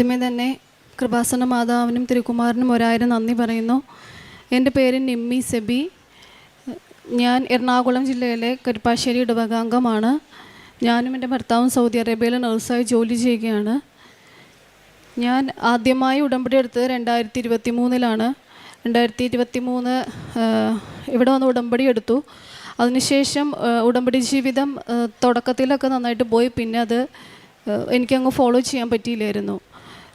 ആദ്യമേ തന്നെ കൃപാസന മാതാവിനും തിരുക്കുമാറിനും ഒരായിരം നന്ദി പറയുന്നു. എന്റെ പേര് നിമ്മി സെബി. ഞാൻ എറണാകുളം ജില്ലയിലെ കരുപ്പാശ്ശേരി ഇടവകാംഗമാണ്. ഞാനും എന്റെ ഭർത്താവും സൗദി അറേബ്യയിലെ നഴ്സായി ജോലി ചെയ്യുകയാണ്. ഞാൻ ആദ്യമായി ഉടമ്പടി എടുത്തത് രണ്ടായിരത്തി ഇരുപത്തി മൂന്നിലാണ് രണ്ടായിരത്തി ഇരുപത്തി മൂന്ന് ഇവിടെ വന്ന് ഉടമ്പടി എടുത്തു. അതിനുശേഷം ഉടമ്പടി ജീവിതം തുടക്കത്തിലൊക്കെ നന്നായിട്ട് പോയി. പിന്നെ അത് എനിക്കങ്ങ് ഫോളോ ചെയ്യാൻ പറ്റിയില്ലായിരുന്നു.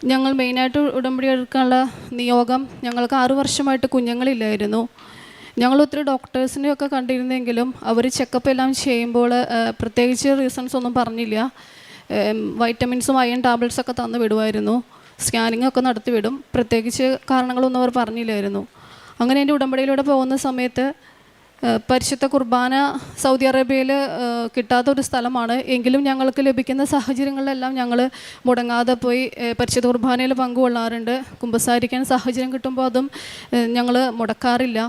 ഞങ്ങൾ മെയിനായിട്ട് ഉടമ്പടി എടുക്കാനുള്ള നിയോഗം ഞങ്ങൾക്ക് ആറു വർഷമായിട്ട് കുഞ്ഞുങ്ങളില്ലായിരുന്നു. ഞങ്ങൾ ഒത്തിരി ഡോക്ടേഴ്സിനെയൊക്കെ കണ്ടിരുന്നെങ്കിലും അവർ ചെക്കപ്പ് എല്ലാം ചെയ്യുമ്പോൾ പ്രത്യേകിച്ച് റീസൺസ് ഒന്നും പറഞ്ഞില്ല. വൈറ്റമിൻസും അയൺ ടാബ്ലറ്റ്സ് ഒക്കെ തന്നു വിടുമായിരുന്നു. സ്കാനിങ് ഒക്കെ നടത്തി വിടും പ്രത്യേകിച്ച് കാരണങ്ങളൊന്നും അവർ പറഞ്ഞില്ലായിരുന്നു. അങ്ങനെ എന്റെ ഉടമ്പടിയിലൂടെ പോകുന്ന സമയത്ത് പരിശുദ്ധ കുർബാന സൗദി അറേബ്യയിൽ കിട്ടാത്ത ഒരു സ്ഥലമാണ്. എങ്കിലും ഞങ്ങൾക്ക് ലഭിക്കുന്ന സാഹചര്യങ്ങളിലെല്ലാം ഞങ്ങൾ മുടങ്ങാതെ പോയി പരിശുദ്ധ കുർബാനയിൽ പങ്കുകൊള്ളാറുണ്ട്. കുമ്പസാരിക്കാൻ സാഹചര്യം കിട്ടുമ്പോൾ അതും ഞങ്ങൾ മുടക്കാറില്ല.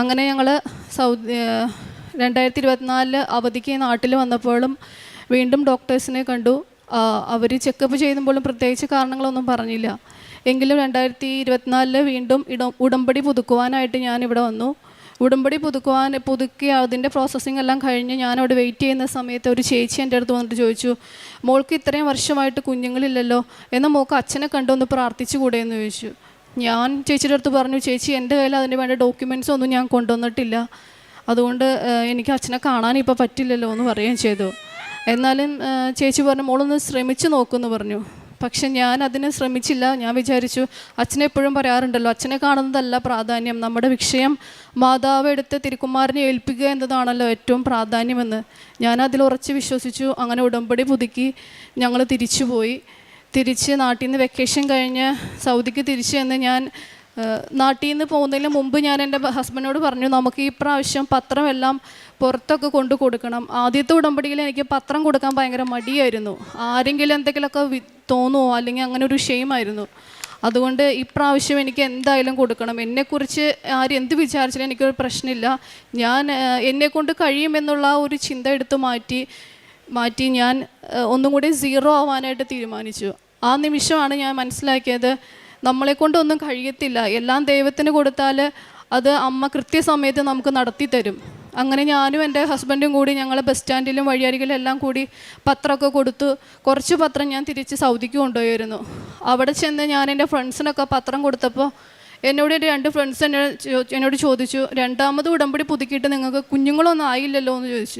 അങ്ങനെ ഞങ്ങൾ സൗദി രണ്ടായിരത്തി ഇരുപത്തിനാലിൽ അവധിക്ക് നാട്ടിൽ വന്നപ്പോഴും വീണ്ടും ഡോക്ടേഴ്സിനെ കണ്ടു. അവർ ചെക്കപ്പ് ചെയ്യുമ്പോഴും പ്രത്യേകിച്ച് കാരണങ്ങളൊന്നും പറഞ്ഞില്ല. എങ്കിലും രണ്ടായിരത്തി ഇരുപത്തിനാലിൽ വീണ്ടും ഇട ഉടമ്പടി പുതുക്കുവാനായിട്ട് ഞാൻ ഇവിടെ വന്നു. ഉടമ്പടി പുതുക്കുവാൻ പുതുക്കി അതിന്റെ പ്രോസസ്സിംഗ് എല്ലാം കഴിഞ്ഞ് ഞാനവിടെ വെയിറ്റ് ചെയ്യുന്ന സമയത്ത് ഒരു ചേച്ചി എന്റെ അടുത്ത് വന്നിട്ട് ചോദിച്ചു മോൾക്ക് ഇത്രയും വർഷമായിട്ട് കുഞ്ഞുങ്ങളില്ലല്ലോ? എന്നാൽ മോൾക്ക് അച്ഛനെ കണ്ടൊന്ന് പ്രാർത്ഥിച്ചു കൂടെ എന്ന് ചോദിച്ചു. ഞാൻ ചേച്ചിയുടെ അടുത്ത് പറഞ്ഞു ചേച്ചി എന്റെ കയ്യിൽ അതിന് വേണ്ട ഡോക്യുമെന്റ്സ് ഒന്നും ഞാൻ കൊണ്ടുവന്നിട്ടില്ല. അതുകൊണ്ട് എനിക്ക് അച്ഛനെ കാണാൻ ഇപ്പോൾ പറ്റില്ലല്ലോ എന്ന് പറയുകയും ചെയ്തു. എന്നാലും ചേച്ചി പറഞ്ഞു മോളൊന്ന് ശ്രമിച്ചു നോക്കുമെന്ന് പറഞ്ഞു. പക്ഷെ ഞാൻ അതിന് ശ്രമിച്ചില്ല. ഞാൻ വിചാരിച്ചു അച്ഛനെ എപ്പോഴും പറയാറുണ്ടല്ലോ അച്ഛനെ കാണുന്നതല്ല പ്രാധാന്യം. നമ്മുടെ വിഷയം മാതാവ് എടുത്ത് തിരുക്കുമാറിനെ ഏൽപ്പിക്കുക എന്നതാണല്ലോ ഏറ്റവും പ്രാധാന്യമെന്ന്. ഞാൻ അതിൽ ഉറച്ച് വിശ്വസിച്ചു. അങ്ങനെ ഉടമ്പടി പുതുക്കി ഞങ്ങൾ തിരിച്ചുപോയി. തിരിച്ച് നാട്ടിൽ നിന്ന് വെക്കേഷൻ കഴിഞ്ഞ് സൗദിക്ക് തിരിച്ചു ചെന്ന് ഞാൻ നാട്ടിൽ നിന്ന് പോകുന്നതിന് മുമ്പ് ഞാൻ എന്റെ ഹസ്ബൻഡിനോട് പറഞ്ഞു നമുക്ക് ഈ പ്രാവശ്യം പത്രമെല്ലാം പുറത്തൊക്കെ കൊണ്ടു കൊടുക്കണം. ആദ്യത്തെ ഉടമ്പടിയിൽ എനിക്ക് പത്രം കൊടുക്കാൻ ഭയങ്കര മടിയായിരുന്നു. ആരെങ്കിലും എന്തെങ്കിലുമൊക്കെ തോന്നുമോ അല്ലെങ്കിൽ അങ്ങനെ ഒരു ഷെയിമായിരുന്നു അതുകൊണ്ട് ഇപ്രാവശ്യം എനിക്ക് എന്തായാലും കൊടുക്കണം. എന്നെക്കുറിച്ച് ആരും എന്ത് വിചാരിച്ചാലും എനിക്കൊരു പ്രശ്നമില്ല. ഞാൻ എന്നെക്കൊണ്ട് കഴിയുമെന്നുള്ള ഒരു ചിന്ത എടുത്ത് മാറ്റി മാറ്റി ഞാൻ ഒന്നും കൂടി സീറോ ആവാനായിട്ട് തീരുമാനിച്ചു. ആ നിമിഷമാണ് ഞാൻ മനസ്സിലാക്കിയത് നമ്മളെ കൊണ്ടൊന്നും കഴിയത്തില്ല. എല്ലാം ദൈവത്തിന് കൊടുത്താൽ അത് അമ്മ കൃത്യസമയത്ത് നമുക്ക് നടത്തി തരും അങ്ങനെ ഞാനും എന്റെ ഹസ്ബൻഡും കൂടി ഞങ്ങൾ ബസ് സ്റ്റാൻഡിലും വഴിയരികിലും എല്ലാം കൂടി പത്രമൊക്കെ കൊടുത്തു. കുറച്ച് പത്രം ഞാൻ തിരിച്ച് സൗദിക്ക് കൊണ്ടുപോയിരുന്നു അവിടെ ചെന്ന് ഞാൻ എന്റെ ഫ്രണ്ട്സിനൊക്കെ പത്രം കൊടുത്തപ്പോൾ എന്നോട് എന്റെ രണ്ട് ഫ്രണ്ട്സ് എന്നോട് എന്നോട് ചോദിച്ചു രണ്ടാമത് ഉടമ്പടി പുതുക്കിയിട്ട് നിങ്ങൾക്ക് കുഞ്ഞുങ്ങളൊന്നും ആയില്ലല്ലോ? എന്ന് ചോദിച്ചു.